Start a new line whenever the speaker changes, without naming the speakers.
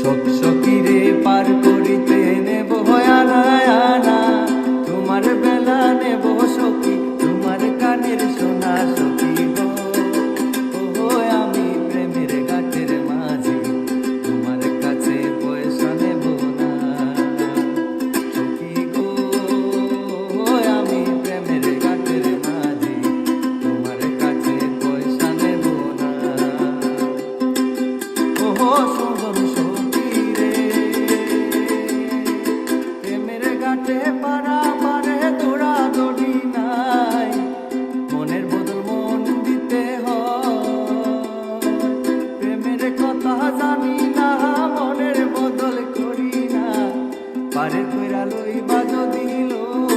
শোক সকিরে পার যেতে পারা পারে দৌড়া দৌড়ি নাই। মনের বদল মন দিতে প্রেমের কথা জানি না, মনের বদল করি না। পারে কইরা লইবা যদি লোক